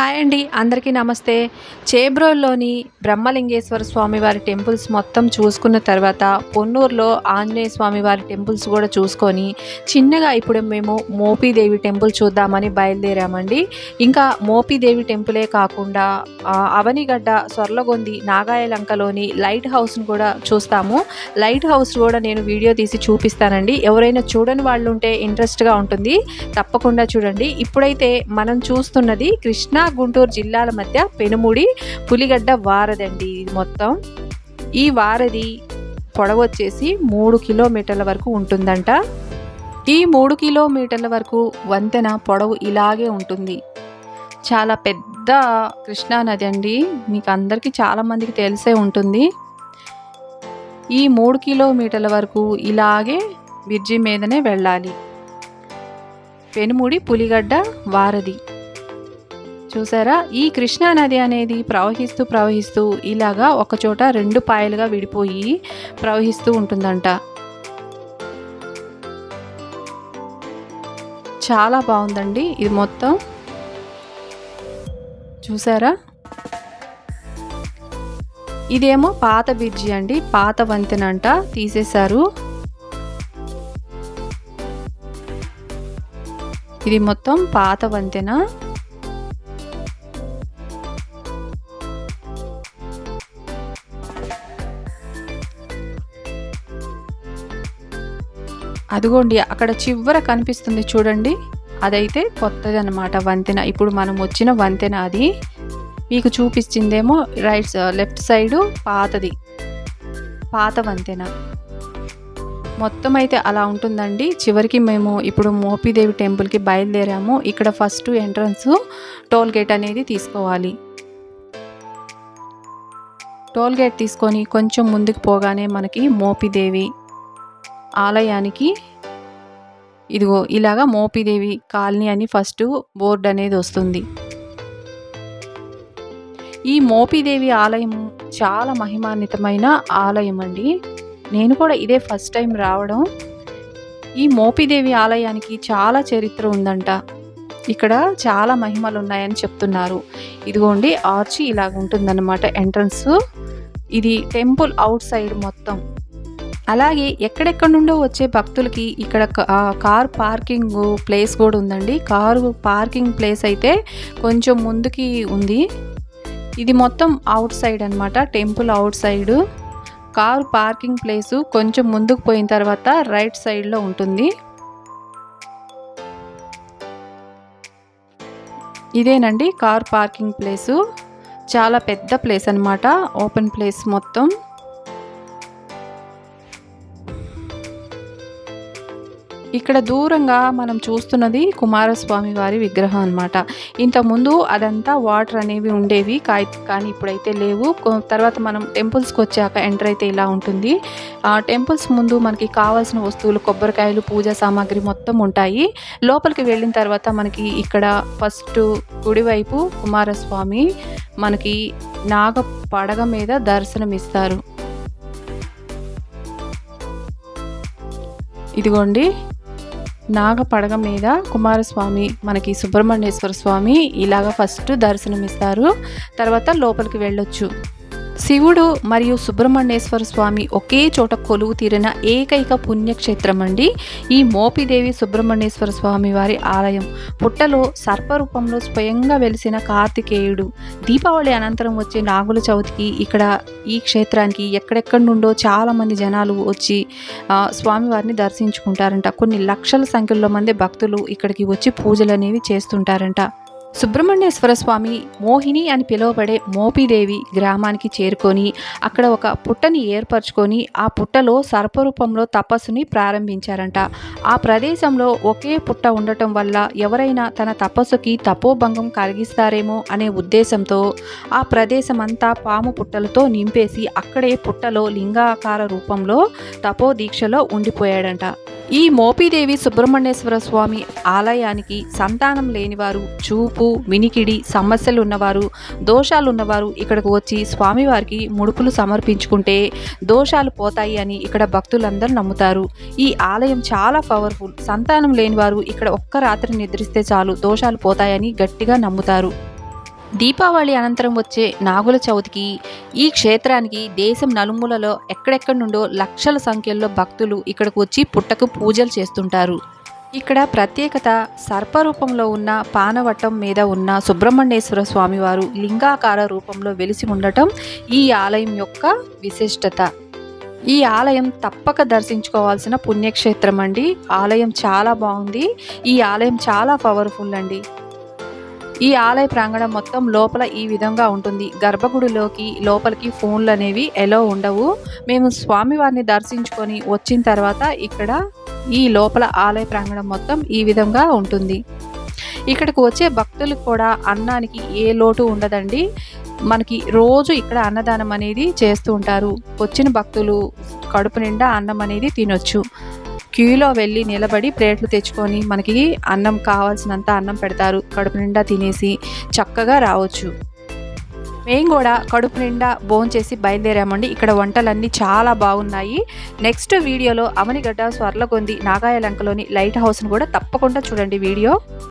Hi అండి. అందరికీ నమస్తే. చేబ్రోల్లోని బ్రహ్మలింగేశ్వర స్వామి వారి టెంపుల్స్ మొత్తం చూసుకున్న తర్వాత పొన్నూరులో ఆంజనేయ స్వామి వారి టెంపుల్స్ కూడా చూసుకొని చిన్నగా ఇప్పుడు మేము మోపీదేవి టెంపుల్ చూద్దామని బయలుదేరామండి. ఇంకా మోపీదేవి టెంపులే కాకుండా అవనిగడ్డ సొర్లగొంది నాగాయలంకలోని లైట్ హౌస్ను కూడా చూస్తాము. లైట్ హౌస్ కూడా నేను వీడియో తీసి చూపిస్తానండి. ఎవరైనా చూడని వాళ్ళు ఉంటే ఇంట్రెస్ట్గా ఉంటుంది. తప్పకుండా చూడండి. ఇప్పుడైతే మనం చూస్తున్నది కృష్ణా గుంటూరు జిల్లాల మధ్య పెనుముడి పులిగడ్డ వారదండి ఇది మొత్తం. ఈ వారధి పొడవు వచ్చేసి మూడు కిలోమీటర్ల వరకు ఉంటుందంట. ఈ మూడు కిలోమీటర్ల వరకు వంతెన పొడవు ఇలాగే ఉంటుంది. చాలా పెద్ద కృష్ణా నది అండి. మీకు అందరికీ చాలామందికి తెలిసే ఉంటుంది. ఈ మూడు కిలోమీటర్ల వరకు ఇలాగే బ్రిడ్జి మీదనే వెళ్ళాలి. పెనుముడి పులిగడ్డ వారధి చూసారా? ఈ కృష్ణా నది అనేది ప్రవహిస్తూ ప్రవహిస్తూ ఇలాగా ఒక చోట రెండు పాయలుగా విడిపోయి ప్రవహిస్తూ ఉంటుందంట. చాలా బాగుందండి ఇది మొత్తం. చూసారా? ఇదేమో పాత బ్రిడ్జి అండి. పాత వంతెన అంట తీసేశారు. ఇది మొత్తం పాత వంతెన. అదిగోండి అక్కడ చివర కనిపిస్తుంది చూడండి. అదైతే కొత్తది అనమాట వంతెన. ఇప్పుడు మనం వచ్చిన వంతెన అది. మీకు చూపించిందేమో రైట్ లెఫ్ట్ సైడు పాతది. పాత వంతెన. మొత్తం అయితే అలా ఉంటుందండి. చివరికి మేము ఇప్పుడు మోపిదేవి టెంపుల్కి బయలుదేరాము. ఇక్కడ ఫస్ట్ ఎంట్రన్స్ టోల్ గేట్ అనేది తీసుకోవాలి. టోల్ గేట్ తీసుకొని కొంచెం ముందుకు పోగానే మనకి మోపిదేవి ఆలయానికి ఇదిగో ఇలాగా మోపిదేవి కాలనీ అని ఫస్ట్ బోర్డు అనేది వస్తుంది. ఈ మోపిదేవి ఆలయం చాలా మహిమాన్వితమైన ఆలయం అండి. నేను కూడా ఇదే ఫస్ట్ టైం రావడం. ఈ మోపిదేవి ఆలయానికి చాలా చరిత్ర ఉందంట. ఇక్కడ చాలా మహిమలు ఉన్నాయని చెప్తున్నారు. ఇదిగోండి ఆర్చి ఇలాగ ఉంటుందన్నమాట ఎంట్రన్స్. ఇది టెంపుల్ అవుట్ సైడ్ మొత్తం. అలాగే ఎక్కడెక్కడ నుండో వచ్చే భక్తులకి ఇక్కడ కార్ పార్కింగ్ ప్లేస్ కూడా ఉందండి. కారు పార్కింగ్ ప్లేస్ అయితే కొంచెం ముందుకి ఉంది. ఇది మొత్తం అవుట్ సైడ్ అనమాట temple outside. Car parking place కొంచెం ముందుకు పోయిన తర్వాత రైట్ సైడ్లో ఉంటుంది. ఇదేనండి కార్ పార్కింగ్ ప్లేసు. చాలా పెద్ద ప్లేస్ అనమాట ఓపెన్ ప్లేస్ మొత్తం. ఇక్కడ దూరంగా మనం చూస్తున్నది కుమారస్వామి వారి విగ్రహం అనమాట ఇంతకుముందు అదంతా వాటర్ అనేవి ఉండేవి కాయ్ కానీ ఇప్పుడైతే లేవు. తర్వాత మనం టెంపుల్స్కి వచ్చాక ఎంటర్ అయితే ఇలా ఉంటుంది. ఆ టెంపుల్స్ ముందు మనకి కావాల్సిన వస్తువులు కొబ్బరికాయలు పూజా సామాగ్రి మొత్తం ఉంటాయి. లోపలికి వెళ్ళిన తర్వాత మనకి ఇక్కడ ఫస్ట్ కుడివైపు కుమారస్వామి మనకి నాగ పడగ మీద దర్శనమిస్తారు ఇదిగోండి. నాగ పడగ మీద కుమారస్వామి మనకి సుబ్రహ్మణ్యేశ్వర స్వామి ఇలాగ ఫస్ట్ దర్శనమిస్తారు. తర్వాత లోపలికి వెళ్ళొచ్చు. శివుడు మరియు సుబ్రహ్మణ్యేశ్వర స్వామి ఒకే చోట కొలువు తీరిన ఏకైక పుణ్యక్షేత్రం అండి. ఈ మోపిదేవి సుబ్రహ్మణ్యేశ్వర స్వామి వారి ఆలయం. పుట్టలో సర్పరూపంలో స్వయంగా వెలిసిన కార్తికేయుడు. దీపావళి అనంతరం వచ్చే నాగుల చవితికి ఇక్కడ ఈ క్షేత్రానికి ఎక్కడెక్కడి నుండో చాలామంది జనాలు వచ్చి స్వామివారిని దర్శించుకుంటారంట. కొన్ని లక్షల సంఖ్యలో మంది భక్తులు ఇక్కడికి వచ్చి పూజలు అనేవి చేస్తుంటారంట. సుబ్రహ్మణ్యేశ్వర స్వామి మోహిని అని పిలువబడే మోపిదేవి గ్రామానికి చేరుకొని అక్కడ ఒక పుట్టని ఏర్పరచుకొని ఆ పుట్టలో సర్పరూపంలో తపస్సుని ప్రారంభించారంట. ఆ ప్రదేశంలో ఒకే పుట్ట ఉండటం వల్ల ఎవరైనా తన తపస్సుకి తపోభంగం కలిగిస్తారేమో అనే ఉద్దేశంతో ఆ ప్రదేశమంతా పాము పుట్టలతో నింపేసి అక్కడే పుట్టలో లింగాకార రూపంలో తపోదీక్షలో ఉండిపోయాడంట. ఈ మోపిదేవి సుబ్రహ్మణ్యేశ్వర స్వామి ఆలయానికి సంతానం లేనివారు చూపు వినికిడి సమస్యలు ఉన్నవారు దోషాలు ఉన్నవారు ఇక్కడకు వచ్చి స్వామివారికి ముడుపులు సమర్పించుకుంటే దోషాలు పోతాయి అని ఇక్కడ భక్తులందరూ నమ్ముతారు. ఈ ఆలయం చాలా పవర్ఫుల్. సంతానం లేనివారు ఇక్కడ ఒక్క రాత్రి నిద్రిస్తే చాలు దోషాలు పోతాయని గట్టిగా నమ్ముతారు. దీపావళి అనంతరం వచ్చే నాగుల చవితికి ఈ క్షేత్రానికి దేశం నలుమూలలో ఎక్కడెక్కడి నుండో లక్షల సంఖ్యలో భక్తులు ఇక్కడికి వచ్చి పుట్టకు పూజలు చేస్తుంటారు. ఇక్కడ ప్రత్యేకత సర్పరూపంలో ఉన్న పానవట్టం మీద ఉన్న సుబ్రహ్మణ్యేశ్వర స్వామివారు లింగాకార రూపంలో వెలిసి ఉండటం ఈ ఆలయం యొక్క విశిష్టత. ఈ ఆలయం తప్పక దర్శించుకోవాల్సిన పుణ్యక్షేత్రం అండి. ఆలయం చాలా బాగుంది. ఈ ఆలయం చాలా పవర్ఫుల్ అండి. ఈ ఆలయ ప్రాంగణం మొత్తం లోపల ఈ విధంగా ఉంటుంది. గర్భగుడిలోకి లోపలికి ఫోన్లు అనేవి ఎలో ఉండవు. మేము స్వామివారిని దర్శించుకొని వచ్చిన తర్వాత ఇక్కడ ఈ లోపల ఆలయ ప్రాంగణం మొత్తం ఈ విధంగా ఉంటుంది. ఇక్కడికి వచ్చే భక్తులకు కూడా అన్నానికి ఏ లోటు ఉండదండి. మనకి రోజు ఇక్కడ అన్నదానం అనేది చేస్తూ ఉంటారు. వచ్చిన భక్తులు కడుపు నిండా అన్నం అనేది తినొచ్చు. క్యూలో వెళ్ళి నిలబడి ప్లేట్లు తెచ్చుకొని మనకి అన్నం కావాల్సినంత అన్నం పెడతారు. కడుపు నిండా తినేసి చక్కగా రావచ్చు. మేము కూడా కడుపు నిండా భోంచేసి బయలుదేరామండి. ఇక్కడ వంటలన్నీ చాలా బాగున్నాయి. నెక్స్ట్ వీడియోలో అవనిగడ్డ స్వర్లగొంది నాగాయలంకలోని లైట్ హౌస్ను కూడా తప్పకుండా చూడండి వీడియో.